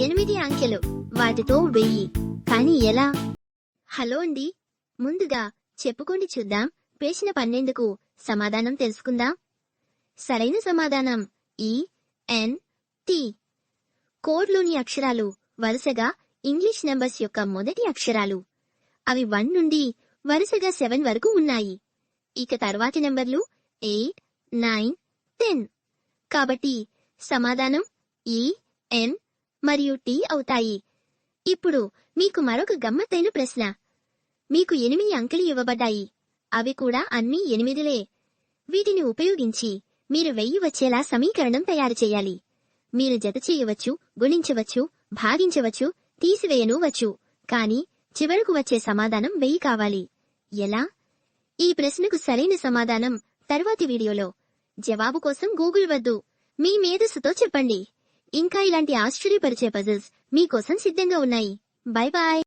ఎనిమిది అంకెలు వాటితో వెయ్యి. కానీ ఎలా? హలో అండి. ముందుగా చెప్పుకోండి చూద్దాం. పేసిన పన్నెండుకు సమాధానం తెలుసుకుందాం. సరైన సమాధానం ఈ ఎన్ టి. కోడ్లోని అక్షరాలు వరుసగా ఇంగ్లీష్ నంబర్స్ యొక్క మొదటి అక్షరాలు. అవి వన్ నుండి వరుసగా సెవెన్ వరకు ఉన్నాయి. ఇక తర్వాతి నెంబర్లు ఎయిట్ నైన్ టెన్. కాబట్టి సమాధానం ఈ ఎన్ మరియు టీ అవుతాయి. ఇప్పుడు మీకు మరొక గమ్మత్తైన ప్రశ్న. మీకు ఎనిమిది అంకెలు ఇవ్వబడ్డాయి. అవి కూడా అన్నీ ఎనిమిదిలే. వీటిని ఉపయోగించి మీరు వెయ్యి వచ్చేలా సమీకరణం తయారు చేయాలి. మీరు జత చేయవచ్చు గుణించవచ్చు భాగించవచ్చు తీసివేయనువచ్చు. కాని చివరకు వచ్చే సమాధానం వెయ్యి కావాలి. ఎలా? ఈ ప్రశ్నకు సరైన సమాధానం తర్వాతి వీడియోలో. జవాబు కోసం గూగుల్ వద్దు. మీ మేధస్సుతో చెప్పండి. ఇంకా ఇలాంటి ఆశ్చర్యపరిచే పజిల్స్ మీకోసం సిద్ధంగా ఉన్నాయి. Bye bye